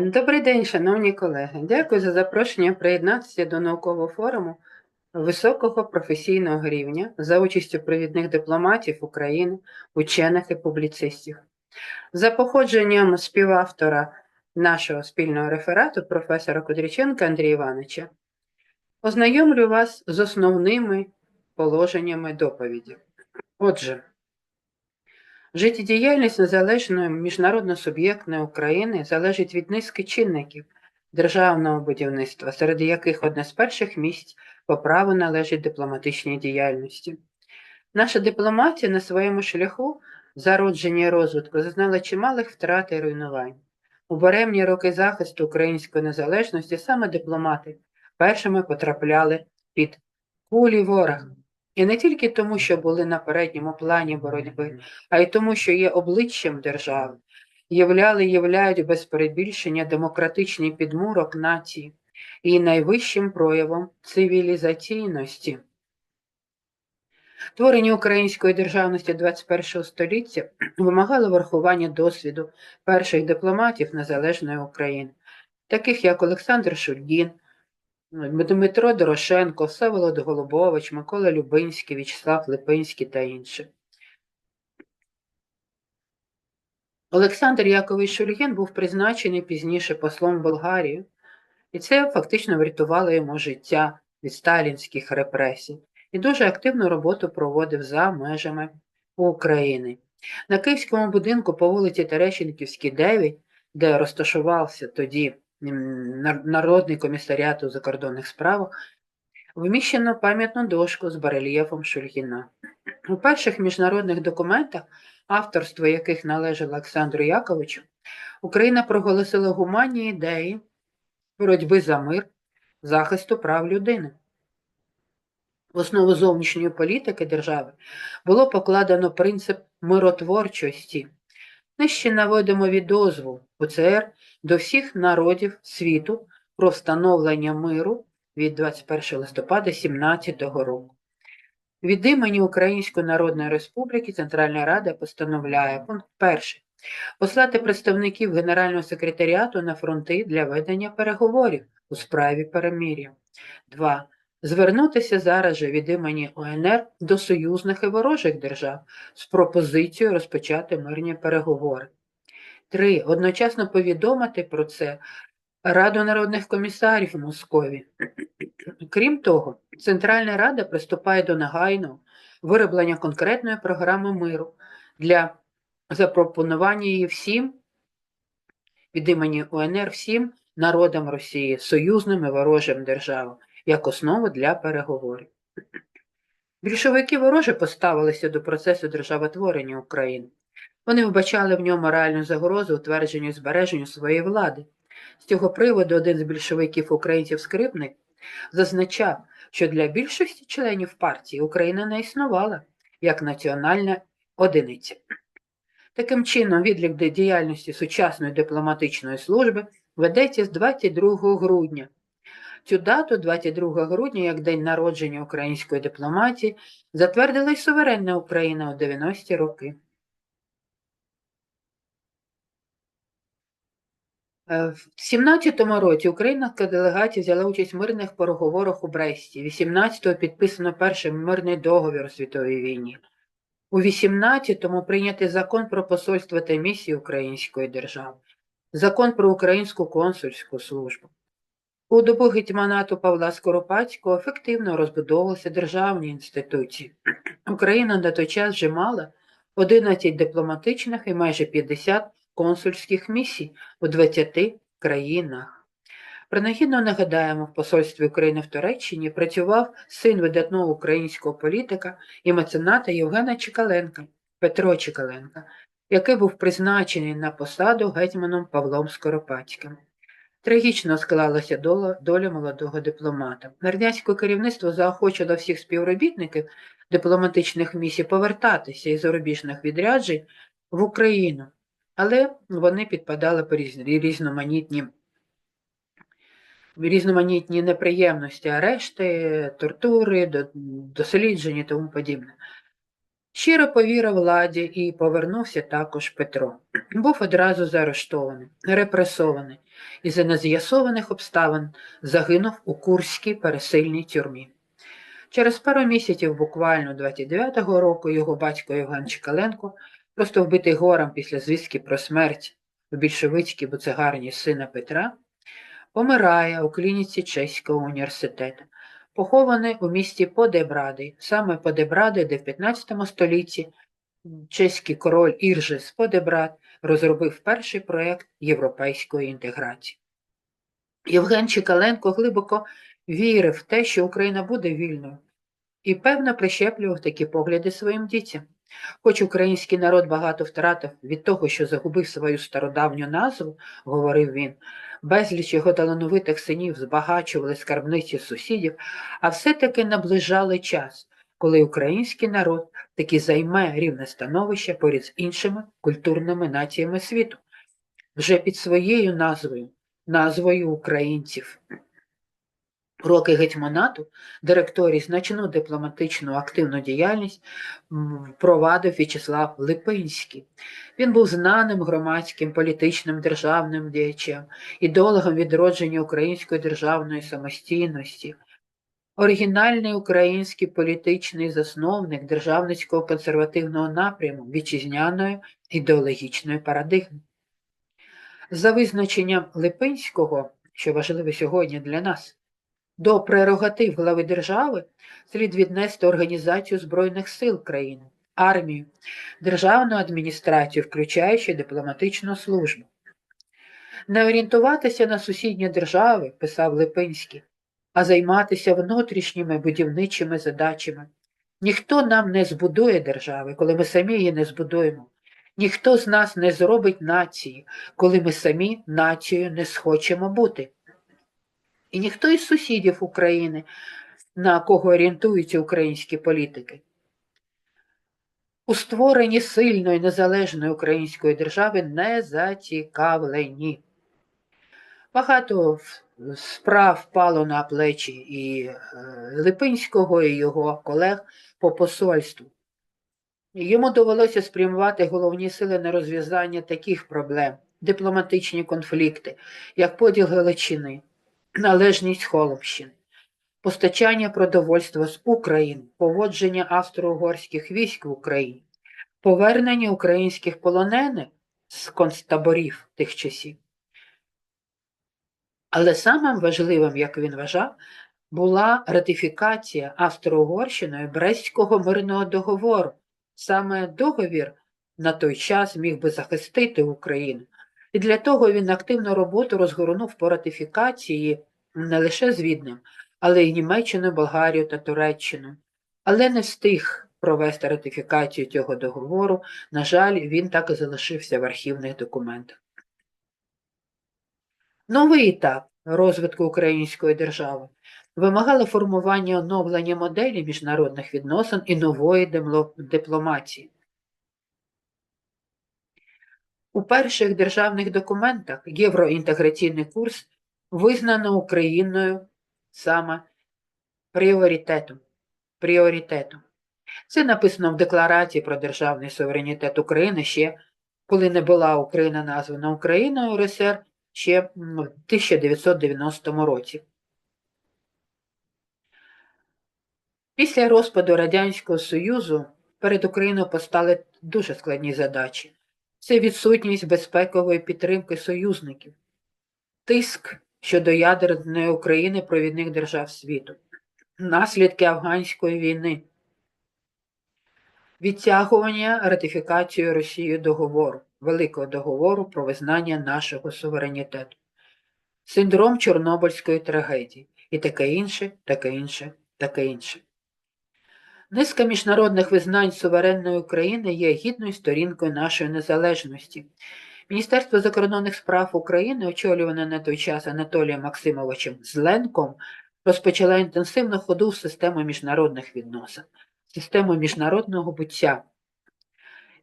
Добрий день, шановні колеги. Дякую за запрошення приєднатися до наукового форуму високого професійного рівня за участю провідних дипломатів України, учених і публіцистів. За походженням співавтора нашого спільного реферату, професора Кудріченка Андрія Івановича, ознайомлю вас з основними положеннями доповіді. Отже, Життєдіяльність незалежної міжнародно-суб'єктної України залежить від низки чинників державного будівництва, серед яких одне з перших місць по праву належить дипломатичній діяльності. Наша дипломатія на своєму шляху зародження і розвитку зазнала чималих втрат і руйнувань. У буремні роки захисту української незалежності саме дипломати першими потрапляли під кулі ворога. І не тільки тому, що були на передньому плані боротьби, а й тому, що є обличчям держави, являли являють без перебільшення демократичний підмурок нації і найвищим проявом цивілізаційності. Творення української державності 21 століття вимагало врахування досвіду перших дипломатів незалежної України, таких як Олександр Шульгін, Дмитро Дорошенко, Всеволод Голубович, Микола Любинський, В'ячеслав Липинський та інші. Олександр Якович Шульгін був призначений пізніше послом в Болгарію, і це фактично врятувало йому життя від сталінських репресій і дуже активну роботу проводив за межами України. На Київському будинку по вулиці Терещенківській, 9, де розташувався тоді Народний комісаріат у закордонних справах, вміщено пам'ятну дошку з барельєфом Шульгіна. У перших міжнародних документах, авторство яких належало Олександру Яковичу, Україна проголосила гуманні ідеї боротьби за мир, захисту прав людини. В основу зовнішньої політики держави було покладено принцип миротворчості. Нижче наводимо відозву УЦР до всіх народів світу про встановлення миру від 21 листопада 2017 року. Від імені Української Народної Республіки Центральна Рада постановляє пункт 1. Послати представників Генерального секретаріату на фронти для ведення переговорів у справі перемир'я. 2. Звернутися зараз же від імені ОНР до союзних і ворожих держав з пропозицією розпочати мирні переговори. 3. Одночасно повідомити про це Раду народних комісарів в Москові. Крім того, Центральна Рада приступає до негайного вироблення конкретної програми миру для запропонування її всім від імені УНР всім народам Росії, союзним і ворожим державам, як основу для переговорів. Більшовики вороже поставилися до процесу державотворення України. Вони вбачали в ньому реальну загрозу утвердженню і збереженню своєї влади. З цього приводу один з більшовиків українців скрипник зазначав, що для більшості членів партії Україна не існувала як національна одиниця. Таким чином, відлік діяльності сучасної дипломатичної служби ведеться з 22 грудня. Цю дату, 22 грудня, як день народження української дипломатії, затвердила й суверенна Україна у 90-ті роки. Е, В 17-му році українська делегація взяла участь в мирних переговорах у Бресті. 18-го підписано перший мирний договір у світовій війні. У 18-му прийнятий закон про посольство та місії Української держави, закон про українську консульську службу. У добу гетьманату Павла Скоропадського ефективно розбудовувалися державні інституції. Україна на той час вже мала 11 дипломатичних і майже 50 консульських місій у 20 країнах. Принагідно нагадаємо, в посольстві України в Туреччині працював син видатного українського політика і мецената Євгена Чекаленка, Петро Чекаленка, який був призначений на посаду гетьманом Павлом Скоропадським. Трагічно склалася доля, доля молодого дипломата. Радянське керівництво заохочило всіх співробітників дипломатичних місій повертатися із зарубіжних відряджень в Україну, але вони підпадали по різноманітні різноманітні неприємності, арешти, тортури, дослідження і тому подібне. Щиро повірив владі і повернувся також Петро. Був одразу заарештований, репресований і за нез'ясованих обставин загинув у Курській пересильній тюрмі. Через пару місяців, буквально 29-го року, його батько Євген Чекаленко, просто вбитий горем після звістки про смерть у більшовицькій буцегарні сина Петра, помирає у клініці Чеського університету, похований у місті Подебради, саме Подебради, де в 15 столітті чеський король Іржес Подебрад розробив перший проєкт європейської інтеграції. Євген Чекаленко глибоко вірив в те, що Україна буде вільною, і певно прищеплював такі погляди своїм дітям. Хоч український народ багато втратив від того, що загубив свою стародавню назву, говорив він, безліч його талановитих синів збагачували скарбниці сусідів, а все-таки наближали час, коли український народ таки займе рівне становище поряд з іншими культурними націями світу, вже під своєю назвою, назвою українців. Роки гетьманату директорій значну дипломатичну активну діяльність впровадив В'ячеслав Липинський. Він був знаним громадським політичним державним діячем, ідеологом відродження української державної самостійності, оригінальний український політичний засновник державницького консервативного напряму вітчизняної ідеологічної парадигми. За визначенням Липинського, що важливо сьогодні для нас, до прерогатив глави держави слід віднести Організацію Збройних сил країни, армію, державну адміністрацію, включаючи дипломатичну службу. Не орієнтуватися на сусідні держави, писав Липинський, а займатися внутрішніми будівничими задачами. Ніхто нам не збудує держави, коли ми самі її не збудуємо. Ніхто з нас не зробить нації, коли ми самі нацією не схочемо бути. І ніхто із сусідів України, на кого орієнтуються українські політики. У створенні сильної незалежної української держави не зацікавлені. Багато справ впало на плечі і е, Липинського, і його колег по посольству. Йому довелося спрямувати головні сили на розв'язання таких проблем, дипломатичні конфлікти, як поділ Галичини належність Холопщини, постачання продовольства з України, поводження австро-угорських військ в Україні, повернення українських полонених з концтаборів тих часів. Але самим важливим, як він вважав, була ратифікація Австро-Угорщиною Брестського мирного договору. Саме договір на той час міг би захистити Україну і для того він активну роботу розгорнув по ратифікації не лише з Віднем, але й Німеччину, Болгарію та Туреччину. Але не встиг провести ратифікацію цього договору. На жаль, він так і залишився в архівних документах. Новий етап розвитку української держави вимагало формування оновлення моделі міжнародних відносин і нової дипломатії. У перших державних документах євроінтеграційний курс визнано Україною саме пріоритетом. пріоритетом. Це написано в Декларації про державний суверенітет України ще, коли не була Україна названа Україною РСР ще в 1990 році. Після розпаду Радянського Союзу перед Україною постали дуже складні задачі це відсутність безпекової підтримки союзників, тиск щодо ядерної України провідних держав світу, наслідки афганської війни, відтягування ратифікації Росією договору, Великого договору про визнання нашого суверенітету, синдром Чорнобильської трагедії і таке інше, таке інше, таке інше. Низка міжнародних визнань суверенної України є гідною сторінкою нашої незалежності. Міністерство закордонних справ України, очолюване на той час Анатолієм Максимовичем Зленком, розпочала інтенсивну ходу в систему міжнародних відносин, систему міжнародного буття.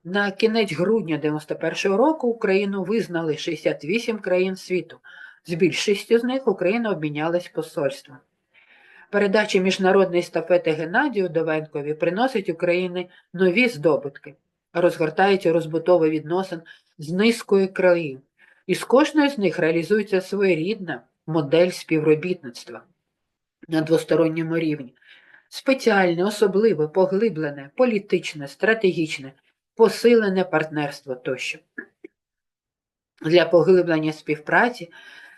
На кінець грудня 91-го року Україну визнали 68 країн світу. З більшістю з них Україна обмінялась посольством. Передача міжнародної естафети Геннадію Довенкові приносить Україні нові здобутки, розгортається розбудова відносин з низкою країн, і з кожною з них реалізується своєрідна модель співробітництва на двосторонньому рівні. Спеціальне, особливе, поглиблене, політичне, стратегічне, посилене партнерство тощо. Для поглиблення співпраці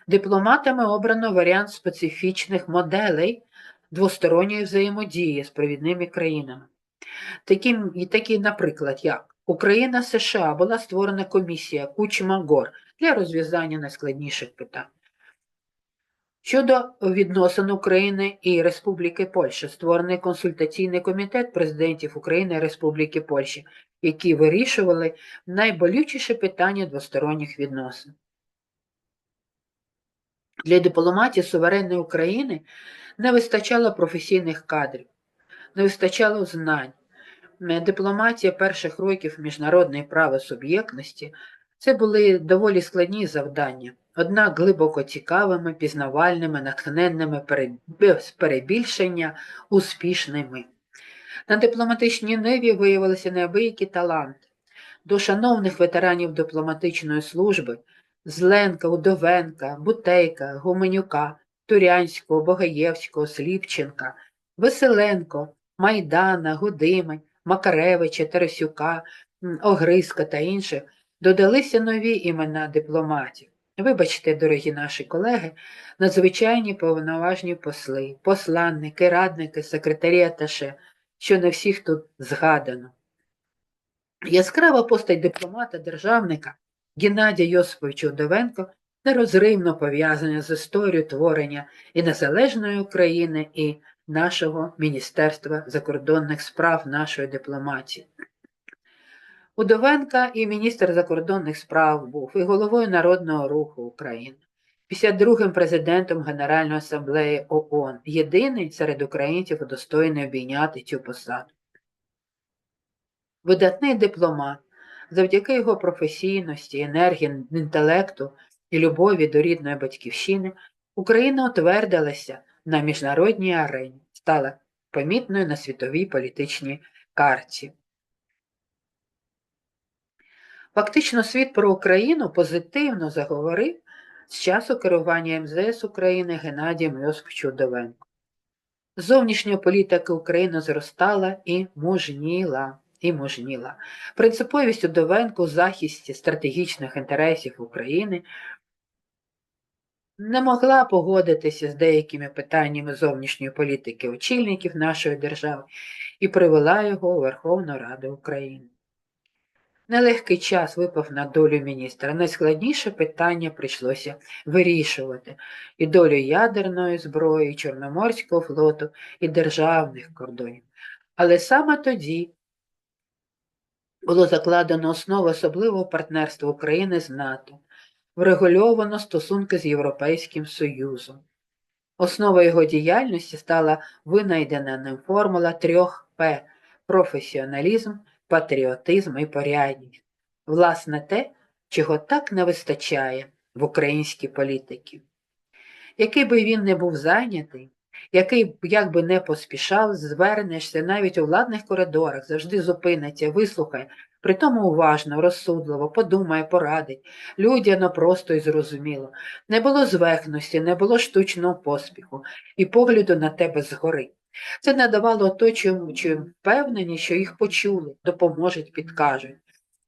дипломатами обрано варіант специфічних моделей двосторонньої взаємодії з провідними країнами. Такі, і такі, наприклад, як Україна США була створена комісія Кучма-Гор для розв'язання найскладніших питань. Щодо відносин України і Республіки Польща, створений консультаційний комітет президентів України і Республіки Польщі, які вирішували найболючіші питання двосторонніх відносин. Для дипломатії суверенної України не вистачало професійних кадрів, не вистачало знань. Дипломатія перших років міжнародної правосуб'єктності це були доволі складні завдання, однак глибоко цікавими, пізнавальними, натхненними, без перебільшення, успішними. На дипломатичній ниві виявилися неабиякі таланти. До шановних ветеранів дипломатичної служби Зленка, Удовенка, Бутейка, Гуменюка, Турянського, Богаєвського, Сліпченка, Веселенко, Майдана, Гудими, Макаревича, Тарасюка, Огриска та інших додалися нові імена дипломатів. Вибачте, дорогі наші колеги, надзвичайні повноважні посли, посланники, радники, секретарі аташе, що не всіх тут згадано. Яскрава постать дипломата, державника Геннадія Йосиповича Удовенко нерозривно пов'язана з історією творення і незалежної України, і нашого Міністерства закордонних справ нашої дипломатії. Удовенка і міністр закордонних справ був і головою Народного руху України, 52-м президентом Генеральної асамблеї ООН, єдиний серед українців удостоєний обійняти цю посаду. Видатний дипломат, завдяки його професійності, енергії, інтелекту і любові до рідної батьківщини, Україна утвердилася на міжнародній арені, стала помітною на світовій політичній карті. Фактично, світ про Україну позитивно заговорив з часу керування МЗС України Геннадієм Йосиповичем Удовенко. Зовнішня політика України зростала і мужніла. І мужніла. Принциповість Удовенко у захисті стратегічних інтересів України не могла погодитися з деякими питаннями зовнішньої політики очільників нашої держави і привела його у Верховну Раду України. Нелегкий час випав на долю міністра. Найскладніше питання прийшлося вирішувати і долю ядерної зброї, і Чорноморського флоту, і державних кордонів. Але саме тоді було закладено основу особливого партнерства України з НАТО, врегульовано стосунки з Європейським Союзом. Основою його діяльності стала винайдена ним формула трьох П професіоналізм патріотизм і порядність. Власне, те, чого так не вистачає в українській політиці. Який би він не був зайнятий, який як би не поспішав, звернешся навіть у владних коридорах, завжди зупиниться, вислухає, притому уважно, розсудливо, подумає, порадить, людяно просто і зрозуміло. Не було звехності, не було штучного поспіху і погляду на тебе згори. Це надавало оточуючим впевненість, що їх почули, допоможуть, підкажуть.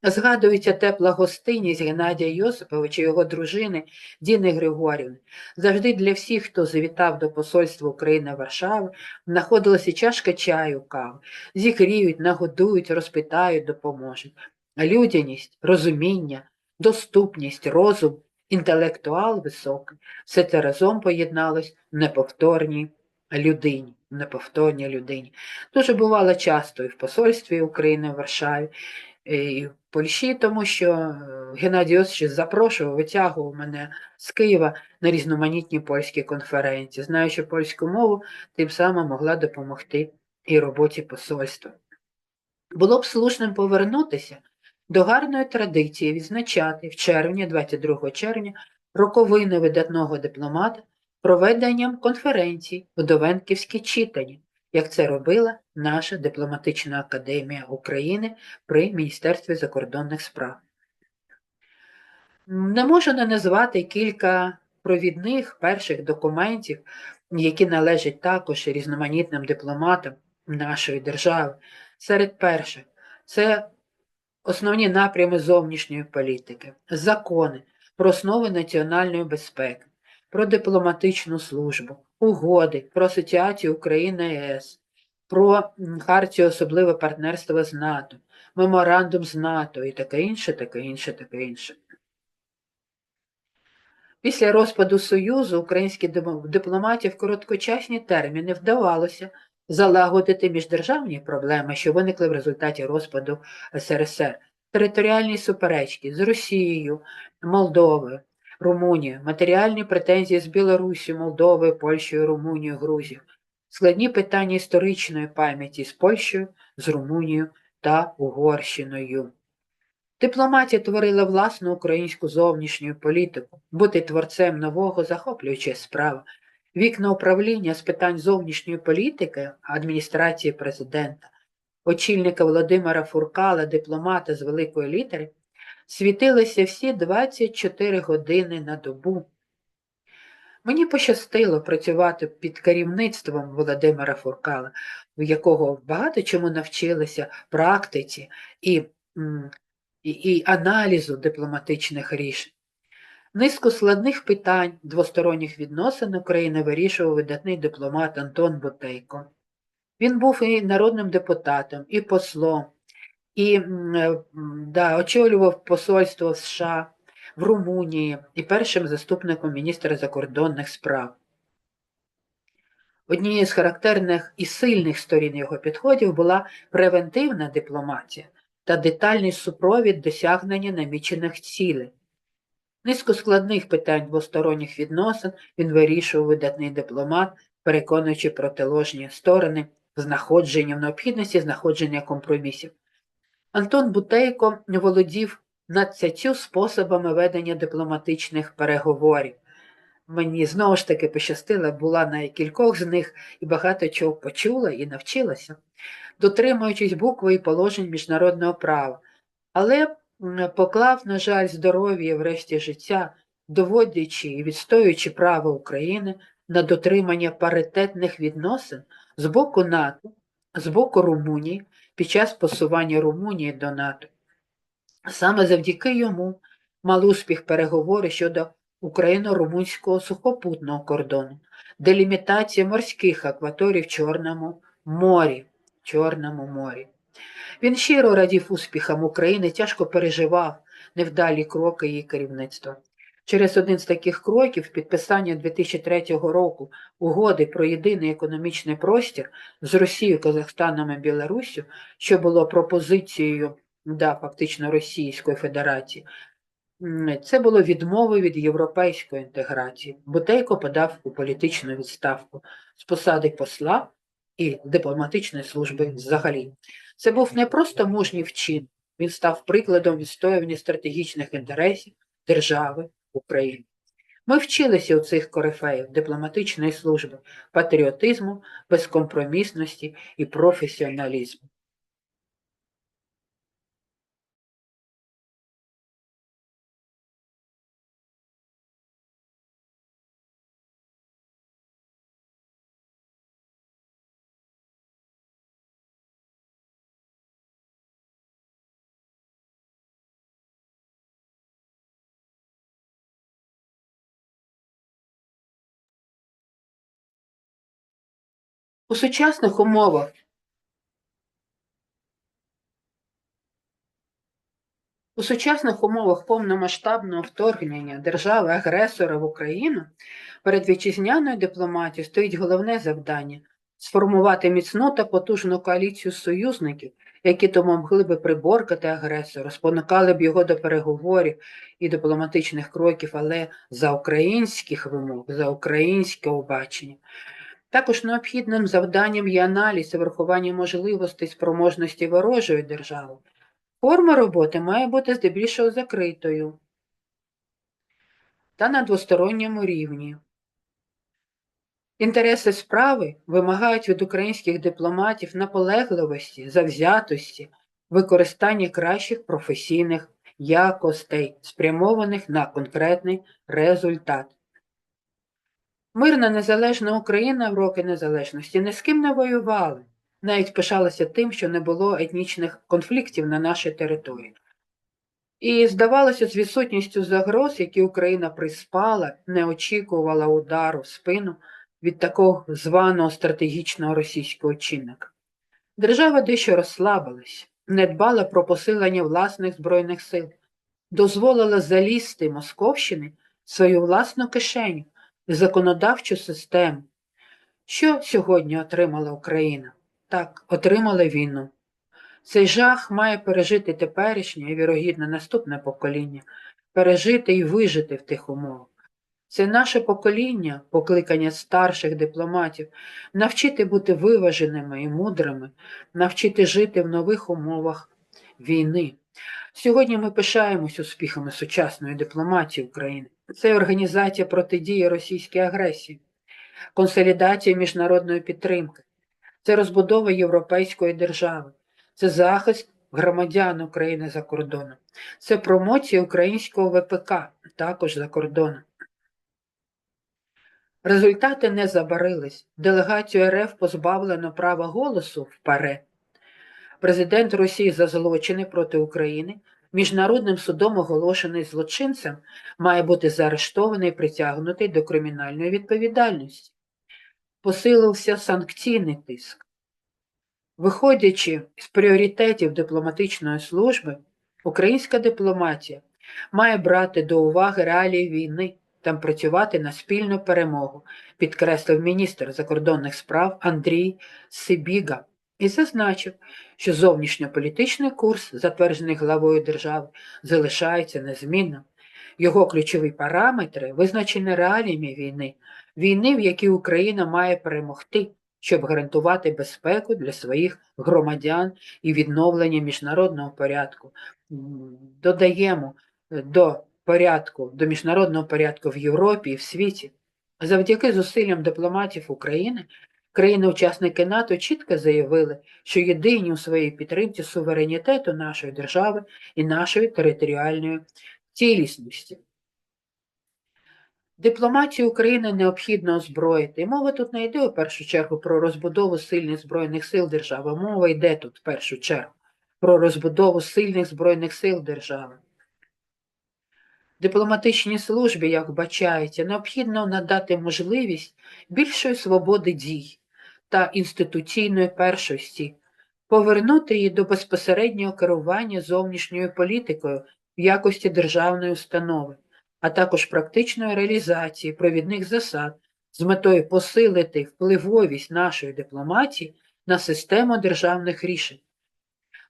Згадується тепла гостинність Геннадія Йосиповича його дружини Діни Григорівни. Завжди для всіх, хто завітав до посольства України Варшави, знаходилася чашка чаю, кави. Зігріють, нагодують, розпитають, допоможуть. Людяність, розуміння, доступність, розум, інтелектуал високий все це разом поєдналось в неповторній людині неповторній людині. Дуже бувала часто і в посольстві України в Варшаві, і в Польщі, тому що е, Геннадій Осич запрошував, витягував мене з Києва на різноманітні польські конференції, знаючи польську мову, тим самим могла допомогти і роботі посольства. Було б слушним повернутися до гарної традиції відзначати в червні, 22 червня, роковини видатного дипломата проведенням конференцій в Довенківські читання, як це робила наша дипломатична академія України при Міністерстві закордонних справ. Не можу не назвати кілька провідних перших документів, які належать також різноманітним дипломатам нашої держави. Серед перших це основні напрями зовнішньої політики, закони про основи національної безпеки, про дипломатичну службу, угоди про асоціацію України ЄС, про хартію особливе партнерство з НАТО, меморандум з НАТО і таке інше, таке інше, таке інше. Після розпаду Союзу українські дипломатів в короткочасні терміни вдавалося залагодити міждержавні проблеми, що виникли в результаті розпаду СРСР, територіальні суперечки з Росією, Молдовою, Румунією, матеріальні претензії з Білорусі, Молдовою, Польщею, Румунією, Грузією, складні питання історичної пам'яті з Польщею, з Румунією та Угорщиною. Дипломатія творила власну українську зовнішню політику, бути творцем нового захоплююча справа. Вікна управління з питань зовнішньої політики адміністрації президента, очільника Володимира Фуркала, дипломата з великої літери, світилися всі 24 години на добу. Мені пощастило працювати під керівництвом Володимира Фуркала, в якого багато чому навчилися практиці і і, і аналізу дипломатичних рішень. Низку складних питань двосторонніх відносин України вирішував видатний дипломат Антон Ботейко. Він був і народним депутатом, і послом, і е, да, очолював посольство США в Румунії і першим заступником міністра закордонних справ. Однією з характерних і сильних сторін його підходів була превентивна дипломатія та детальний супровід досягнення намічених цілей. Низку складних питань двосторонніх відносин він вирішував видатний дипломат, переконуючи протиложні сторони знаходження в необхідності знаходження компромісів. Антон Бутейко володів надцятю способами ведення дипломатичних переговорів. Мені знову ж таки пощастило, була на кількох з них і багато чого почула і навчилася, дотримуючись букви і положень міжнародного права, але поклав, на жаль, здоров'я врешті життя, доводячи і відстоюючи право України на дотримання паритетних відносин з боку НАТО, з боку Румунії під час посування Румунії до НАТО. Саме завдяки йому мав успіх переговори щодо україно-румунського сухопутного кордону, делімітація морських акваторій в Чорному морі. Чорному морі. Він щиро радів успіхам України, тяжко переживав невдалі кроки її керівництва. Через один з таких кроків підписання 2003 року угоди про єдиний економічний простір з Росією, Казахстаном і Білоруссю, що було пропозицією да, фактично Російської Федерації, це було відмовою від європейської інтеграції. Бутейко подав у політичну відставку з посади посла і дипломатичної служби взагалі. Це був не просто мужній вчин, він став прикладом відстоювання стратегічних інтересів держави України. Ми вчилися у цих корифеїв дипломатичної служби, патріотизму, безкомпромісності і професіоналізму. У сучасних умовах у сучасних умовах повномасштабного вторгнення держави-агресора в Україну перед вітчизняною дипломатією стоїть головне завдання сформувати міцну та потужну коаліцію союзників, які тому могли би приборкати агресора, спонукали б його до переговорів і дипломатичних кроків, але за українських вимог, за українське бачення. Також необхідним завданням є аналіз і врахування можливостей спроможності ворожої держави. Форма роботи має бути здебільшого закритою та на двосторонньому рівні. Інтереси справи вимагають від українських дипломатів наполегливості, завзятості, використання кращих професійних якостей, спрямованих на конкретний результат. Мирна незалежна Україна в роки незалежності ні з ким не воювала, навіть пишалася тим, що не було етнічних конфліктів на нашій території. І здавалося, з відсутністю загроз, які Україна приспала, не очікувала удару в спину від такого званого стратегічного російського чинника. Держава дещо розслабилась, не дбала про посилення власних збройних сил, дозволила залізти Московщини в свою власну кишеню законодавчу систему. Що сьогодні отримала Україна? Так, отримала війну. Цей жах має пережити теперішнє і, вірогідно, наступне покоління, пережити і вижити в тих умовах. Це наше покоління, покликання старших дипломатів, навчити бути виваженими і мудрими, навчити жити в нових умовах війни. Сьогодні ми пишаємось успіхами сучасної дипломатії України. Це організація протидії російській агресії, консолідація міжнародної підтримки, це розбудова європейської держави, це захист громадян України за кордоном, це промоція українського ВПК також за кордоном. Результати не забарились. Делегацію РФ позбавлено права голосу вперед. Президент Росії за злочини проти України міжнародним судом оголошений злочинцем, має бути заарештований і притягнутий до кримінальної відповідальності. Посилився санкційний тиск. Виходячи з пріоритетів дипломатичної служби, українська дипломатія має брати до уваги реалії війни та працювати на спільну перемогу, підкреслив міністр закордонних справ Андрій Сибіга і зазначив, що зовнішньополітичний курс, затверджений главою держави, залишається незмінним. Його ключові параметри визначені реаліями війни, війни, в якій Україна має перемогти, щоб гарантувати безпеку для своїх громадян і відновлення міжнародного порядку. Додаємо до порядку, до міжнародного порядку в Європі і в світі. Завдяки зусиллям дипломатів України країни-учасники НАТО чітко заявили, що єдині у своїй підтримці суверенітету нашої держави і нашої територіальної цілісності. Дипломатію України необхідно озброїти. Мова тут не йде у першу чергу про розбудову сильних Збройних сил держави. Мова йде тут в першу чергу про розбудову сильних Збройних сил держави. Дипломатичній службі, як вбачається, необхідно надати можливість більшої свободи дій та інституційної першості, повернути її до безпосереднього керування зовнішньою політикою в якості державної установи, а також практичної реалізації провідних засад з метою посилити впливовість нашої дипломатії на систему державних рішень.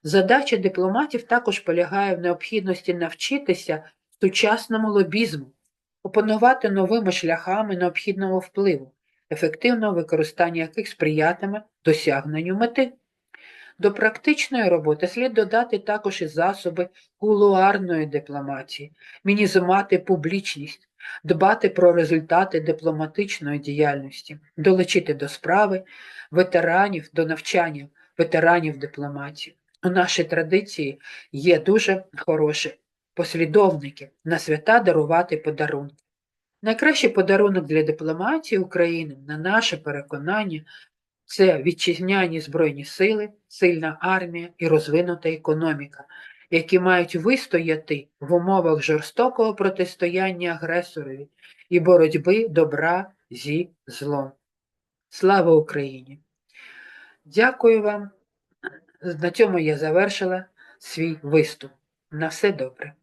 Задача дипломатів також полягає в необхідності навчитися сучасному лобізму, опанувати новими шляхами необхідного впливу, ефективного використання яких сприятиме досягненню мети. До практичної роботи слід додати також і засоби кулуарної дипломатії, мінізувати публічність, дбати про результати дипломатичної діяльності, долучити до справи ветеранів, до навчання ветеранів дипломатії. У нашій традиції є дуже хороші послідовники на свята дарувати подарунки. Найкращий подарунок для дипломатії України, на наше переконання, це вітчизняні Збройні сили, сильна армія і розвинута економіка, які мають вистояти в умовах жорстокого протистояння агресорові і боротьби добра зі злом. Слава Україні! Дякую вам. На цьому я завершила свій виступ. На все добре.